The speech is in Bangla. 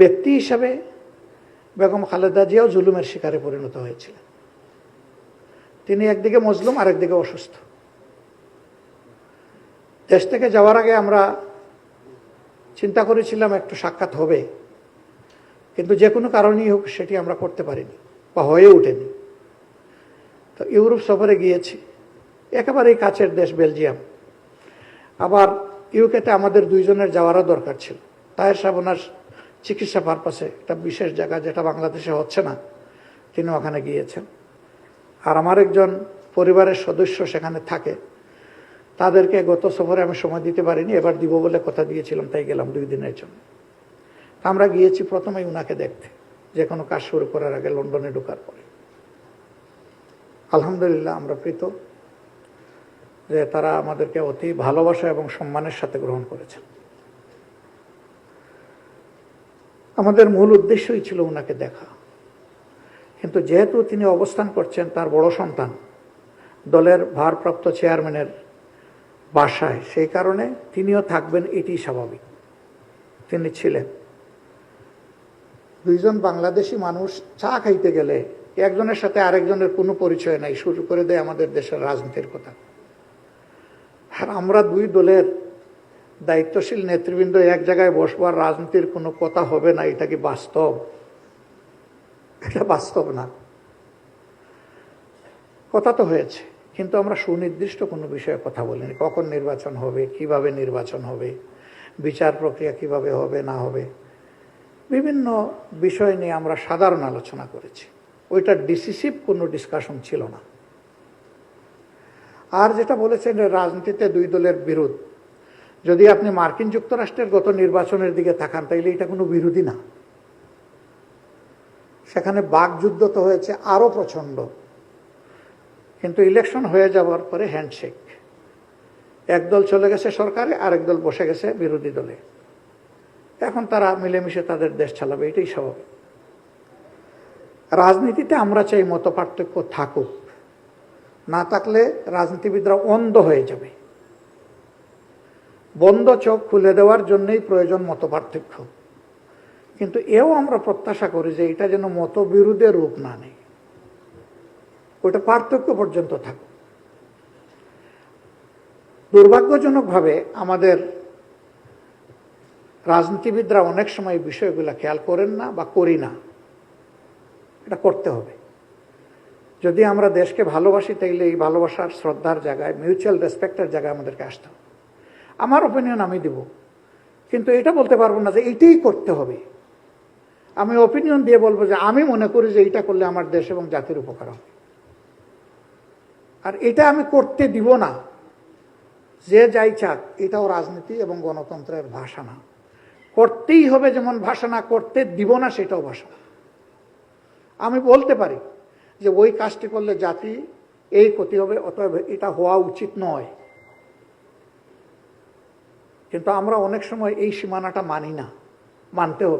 ব্যক্তি হিসাবে বেগম খালেদা জিয়াও জুলুমের শিকারে পরিণত হয়েছিলেন। তিনি একদিকে মজলুম, আরেকদিকে অসুস্থ। দেশ থেকে যাওয়ার আগে আমরা চিন্তা করেছিলাম একটু সাক্ষাৎ হবে, কিন্তু যে কোনো কারণেই হোক সেটি আমরা করতে পারিনি বা হয়ে ওঠেনি। তো ইউরোপ সফরে গিয়েছি, একেবারেই কাছের দেশ বেলজিয়াম। আবার ইউকেতে আমাদের দুইজনের যাওয়ারও দরকার ছিল। তাহের সাহেব চিকিৎসা পারপাসে একটা বিশেষ জায়গা যেটা বাংলাদেশে হচ্ছে না তিনি ওখানে গিয়েছেন। আর আমার একজন পরিবারের সদস্য সেখানে থাকে। তাদেরকে গত সফরে আমি সময় দিতে পারিনি, এবার দিব বলে কথা দিয়েছিলাম, তাই গেলাম দুই দিনের জন্য। আমরা গিয়েছি প্রথমেই উনাকে দেখতে, যে কোনো কাজ শুরু করার আগে লন্ডনে ঢোকার পরে। আলহামদুলিল্লাহ আমরা প্রীত যে তারা আমাদেরকে অতি ভালোবাসা এবং সম্মানের সাথে গ্রহণ করেছেন। আমাদের মূল উদ্দেশ্যই ছিল ওনাকে দেখা। কিন্তু যেহেতু তিনি অবস্থান করছেন তার বড় সন্তান, দলের ভারপ্রাপ্ত চেয়ারম্যানের বাসায়, সেই কারণে তিনিও থাকবেন এটি স্বাভাবিক। তিনি ছিলেন। দুইজন বাংলাদেশি মানুষ চা খাইতে গেলে একজনের সাথে আরেকজনের কোনো পরিচয় নাই, শুরু করে দেয় আমাদের দেশের রাজনীতির কথা। আর আমরা দুই দলের দায়িত্বশীল নেতৃবৃন্দ এক জায়গায় বসবার রাজনীতির কোনো কথা হবে না, এটা কি বাস্তব? এটা বাস্তব না। কথা তো হয়েছে, কিন্তু আমরা সুনির্দিষ্ট কোনো বিষয়ে কথা বলিনি। কখন নির্বাচন হবে, কীভাবে নির্বাচন হবে, বিচার প্রক্রিয়া কীভাবে হবে, না হবে, বিভিন্ন বিষয় নিয়ে আমরা সাধারণ আলোচনা করেছি। ওইটা ডিসিসিভ কোনো ডিসকাশন ছিল না। আর যেটা বলেছেন রাজনীতিতে দুই দলের বিরোধ যদি আপনি মার্কিন যুক্তরাষ্ট্রের গত নির্বাচনের দিকে তাকান, তাইলে এটা কোনো বিরোধী না। সেখানে বাকযুদ্ধ তো হয়েছে আরও প্রচণ্ড। কিন্তু ইলেকশন হয়ে যাওয়ার পরে হ্যান্ডশেক। একদল চলে গেছে সরকারে, আরেক দল বসে গেছে বিরোধী দলে। এখন তারা মিলেমিশে তাদের দেশ চালাবে, এটাই স্বাভাবিক। রাজনীতিতে আমরা চাই মত পার্থক্য থাকুক। না থাকলে রাজনীতিবিদরা অন্ধ হয়ে যাবে। বন্ধ চোখ খুলে দেওয়ার জন্যই প্রয়োজন মত পার্থক্য কিন্তু এও আমরা প্রত্যাশা করি যে এটা যেন মতবিরোধের রূপ না নেই ওটা পার্থক্য পর্যন্ত থাকুক। দুর্ভাগ্যজনকভাবে আমাদের রাজনীতিবিদরা অনেক সময় বিষয়গুলো খেয়াল করেন না বা করি না। এটা করতে হবে। যদি আমরা দেশকে ভালোবাসি, তাইলে এই ভালোবাসার, শ্রদ্ধার জায়গায় মিউচুয়াল রেসপেক্টের জায়গায় আমাদেরকে আসতে হবে। আমার ওপিনিয়ন আমি দিব। কিন্তু এটা বলতে পারব না যে এইটাই করতে হবে। আমি ওপিনিয়ন দিয়ে বলব যে আমি মনে করি যে এটা করলে আমার দেশ এবং জাতির উপকার হবে। আর এটা আমি করতে দিব না। যে যাই চাক, এটাও রাজনীতি এবং গণতন্ত্রের ভাষা না। করতেই হবে যেমন ভাষা না, করতে দিব না সেটাও ভাষা আমি বলতে পারি যে ওই কাজটি করলে জাতি এই ক্ষতি হবে, অতএব এটা হওয়া উচিত নয়। কিন্তু আমরা অনেক সময় এই সীমানাটা মানি না মানতে হবে